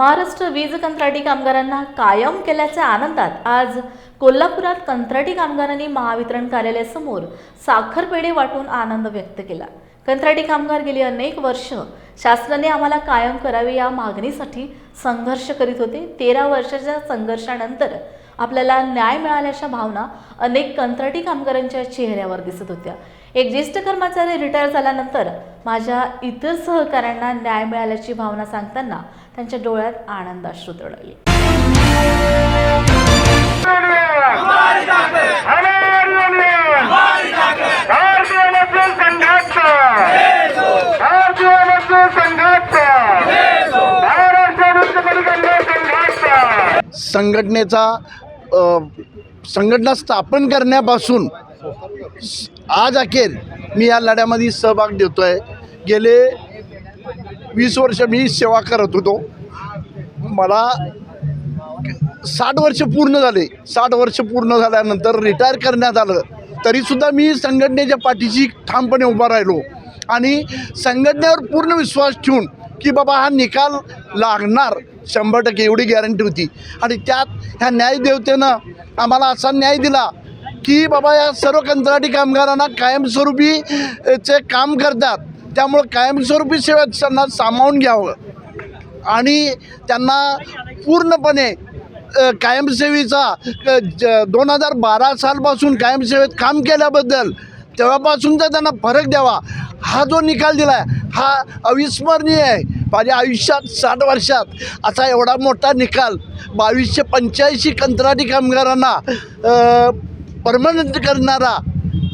महाराष्ट्र वीज कंत्राटी कामगारांना कायम केल्याच्या आनंदात आज कोल्हापुरात कंत्राटी कामगारांनी महावितरण कार्यालयासमोर साखरपेढे वाटून आनंद व्यक्त केला. कंत्राटी कामगार गेली अनेक वर्ष. शासनाने आम्हाला कायम करावे या मागणीसाठी संघर्ष करीत होते. तेरा वर्षाच्या संघर्षानंतर आपल्याला न्याय मिळाल्याच्या भावना अनेक कंत्राटी कामगारांच्या चेहऱ्यावर दिसत होत्या. एक ज्येष्ठ कर्मचारी रिटायर झाल्यानंतर माझ्या इतर सहकाऱ्यांना न्याय मिळाल्याची भावना सांगताना त्यांच्या डोळ्यात कामगार संघाचा! संघटनेचा संघटना स्थापन करण्यापासून आज अखेर मी या लढ्यामध्ये सहभाग देतो आहे गेले वीस वर्ष मी सेवा करत होतो. मला साठ वर्ष पूर्ण झाले. साठ वर्ष पूर्ण झाल्यानंतर रिटायर करण्यात आलं. तरीसुद्धा मी संघटनेच्या पाठीशी ठामपणे उभा राहिलो. आणि संघटनेवर पूर्ण विश्वास ठेवून की बाबा हा निकाल लागणार शंभर टक्के एवढी गॅरंटी होती. आणि त्यात ह्या न्यायदेवतेनं आम्हाला असा न्याय दिला की बाबा या सर्व कंत्राटी कामगारांना कायमस्वरूपी चे काम करतात. त्यामुळं कायमस्वरूपी सेवा त्यांना सामावून घ्यावं. आणि त्यांना पूर्णपणे कायमसेवीचा ज दोन हजार बारा सालपासून कायमसेवेत काम केल्याबद्दल तेव्हापासूनचा त्यांना फरक द्यावा. हा जो निकाल दिला आहे हा अविस्मरणीय आहे. माझ्या आयुष्यात साठ वर्षात असा एवढा मोठा निकाल बावीसशे पंच्याऐंशी कंत्राटी कामगारांना परमनंट करणारा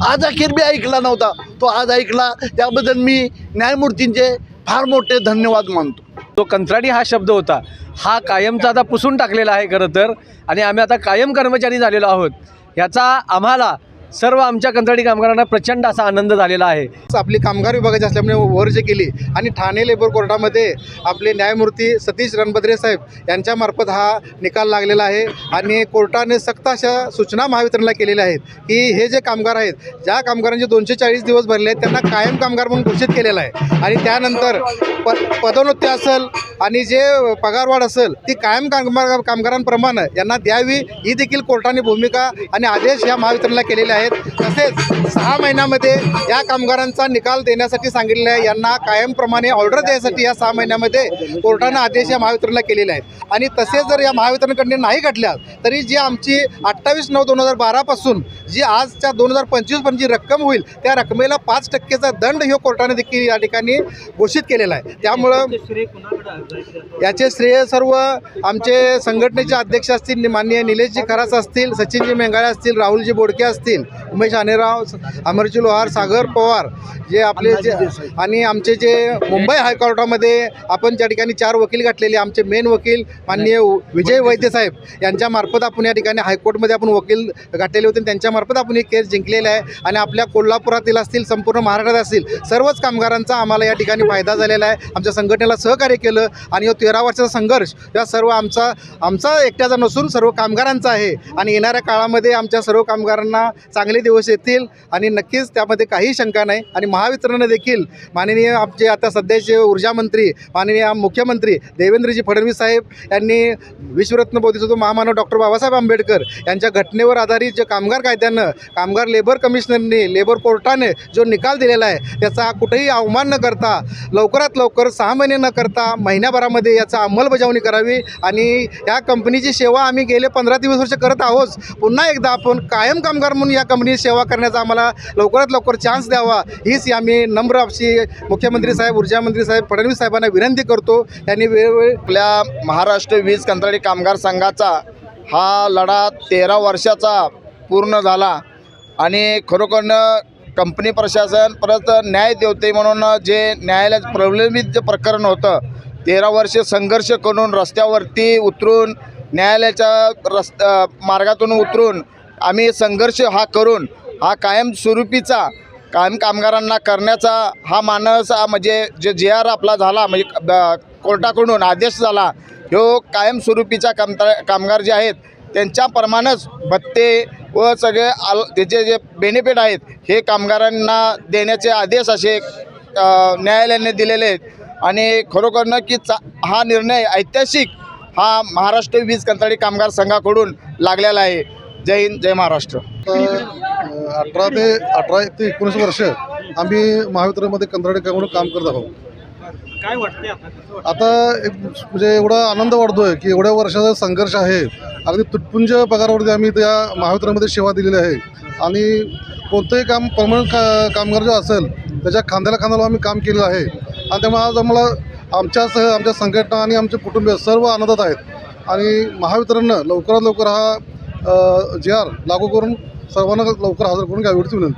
आज अखेर मी ऐकला नव्हता. तो आज ऐकला त्याबद्दल मी न्यायमूर्तींचे फार मोठे धन्यवाद मानतो. तो कंत्राटी हा शब्द होता. हा कायमचा आता पुसून टाकलेला आहे खरं तर. आणि आम्ही आता कायम कर्मचारी झालेलो आहोत. याचा आम्हाला सर्व आमच्या कंत्राटी कामगारांना प्रचंड असा आनंद झालेला आहे. आपली कामगार विभागाची असल्यामुळे वर्ज केली आणि ठाणे लेबर कोर्टामध्ये आपले न्यायमूर्ती सतीश रणभद्रे साहेब यांच्यामार्फत हा निकाल लागलेला आहे आणि कोर्टाने सक्त अशा सूचना महावितरणला केलेल्या आहेत की हे जे कामगार आहेत ज्या कामगारांचे दोनशे चाळीस दिवस भरले आहेत त्यांना कायम कामगार म्हणून घोषित केलेला आहे. आणि त्यानंतर प पदोन्नती असेल आणि जे पगारवाढ असेल ती कायम कामगार कामगारांप्रमाणे यांना द्यावी. ही देखील कोर्टाने भूमिका आणि आदेश या महावितरणला केलेले आहेत. तसेच सहा महिन्यामध्ये या कामगारांचा निकाल देण्यासाठी सांगितलेलं आहे. यांना कायमप्रमाणे ऑर्डर द्यायसाठी या सहा महिन्यामध्ये कोर्टानं आदेश या महावितरणला केलेले आहेत. आणि तसेच जर या महावितरणकडे नाही घडल्या तरी जी आमची अठ्ठावीस नऊ दोन हजार बारापासून जी आजच्या दोन हजार पंचवीसपर्यंत जी रक्कम होईल त्या रकमेला पाच टक्केचा दंड ह्यो कोर्टाने देखील या ठिकाणी घोषित केलेला आहे. त्यामुळं याचे श्रेय सर्व आमचे संघटनेचे अध्यक्ष असतील माननीय निलेशजी खरास असतील सचिनजी मेंगाळे असतील राहुलजी बोडके असतील उमेश आनेराव अमरजी लोहार सागर पवार जे आपले जे आणि आमचे जे मुंबई हायकोर्टामध्ये आपण त्या ठिकाणी चार वकील गाठलेले आमचे मेन वकील माननीय विजय वैद्य साहेब यांच्यामार्फत आपण या ठिकाणी हायकोर्टमध्ये आपण वकील गाठलेले होते. त्यांच्यामार्फत आपण ही केस जिंकलेला आहे आणि आपल्या कोल्हापुरातील असतील संपूर्ण महाराष्ट्रात असतील सर्वच कामगारांचा आम्हाला या ठिकाणी फायदा झालेला आहे. आमच्या संघटनेला सहकार्य केलं आणि हो तेरा वर्षाचा संघर्ष या सर्व आमचा आमचा एकट्याचा नसून सर्व कामगारांचा आहे. आणि येणाऱ्या काळामध्ये आमच्या सर्व कामगारांना चांगले दिवस येतील आणि नक्कीच त्यामध्ये काही शंका नाही. आणि महावितरणं देखील माननीय आमचे आता सध्याचे ऊर्जा मंत्री माननीय मुख्यमंत्री देवेंद्रजी फडणवीस साहेब यांनी विश्वरत्न बोधिसत्व महामानव डॉक्टर बाबासाहेब आंबेडकर यांच्या घटनेवर आधारित जे कामगार कायद्यानं कामगार लेबर कमिशनरने लेबर कोर्टाने जो निकाल दिलेला आहे त्याचा कुठेही अवमान न करता लवकरात लवकर सहा महिने न करता महिन्याभरामध्ये याचा अंमलबजावणी करावी आणि या कंपनीची सेवा आम्ही गेले पंधरा दिवस वर्ष करत आहोत. पुन्हा एकदा आपण कायम कामगार म्हणून या कंपनीची सेवा करण्याचा आम्हाला लवकरात लवकर चान्स द्यावा. हीच आम्ही नम्र आपशी मुख्यमंत्री साहेब ऊर्जा मंत्री साहेब फडणवीस साहेबांना विनंती करतो. त्यांनी वेळोवेळी आपल्या महाराष्ट्र वीज कंत्राटी कामगार संघाचा हा लढा तेरा वर्षाचा पूर्ण झाला. आणि खरोखरनं कंपनी प्रशासन परत न्याय देवते म्हणून जे न्यायालयात प्रलंबित जे प्रकरण होतं तेरा वर्षे संघर्ष करून रस्त्यावरती उतरून न्यायालयाच्या रस्त मार्गातून उतरून आम्ही संघर्ष हा करून हा कायमस्वरूपीचा कायम कामगारांना करण्याचा हा मानस हा म्हणजे जे जे आर आपला झाला म्हणजे कोर्टाकडून आदेश झाला ह्यो कायमस्वरूपीचा कामता कामगार जे आहेत त्यांच्याप्रमाणेच भत्ते व सगळे आल त्याचे जे बेनिफिट आहेत हे कामगारांना देण्याचे आदेश असे न्यायालयाने दिलेले आहेत. आणि खरोखरनं की चा हा निर्णय ऐतिहासिक हा महाराष्ट्र वीज कंत्राटी कामगार संघाकडून लागलेला आहे. जय हिंद जय महाराष्ट्र. अठरा ते अठरा ते एकोणीस वर्ष आम्ही महावितरणमध्ये कंत्राटी काम म्हणून काम करत आहोत. काय वाटते आता आता एक म्हणजे एवढा आनंद वाढतोय की एवढ्या वर्षाचा संघर्ष आहे. अगदी तुटपुंज पगारावरती आम्ही त्या महावितरणमध्ये सेवा दिलेली आहे. आणि कोणतंही काम परमनंट का कामगार जो असेल त्याच्या खांद्याला खांद्याला आम्ही काम केलेलं आहे. आणि त्यामुळे आज आम्हाला आमच्यासह आमच्या संघटना आणि आमचे कुटुंबीय सर्व आनंदात आहेत. आणि महावितरणनं लवकरात लवकर हा जे आर लागू करून सर्वांना लवकर हजर करून घ्यावी विनंती.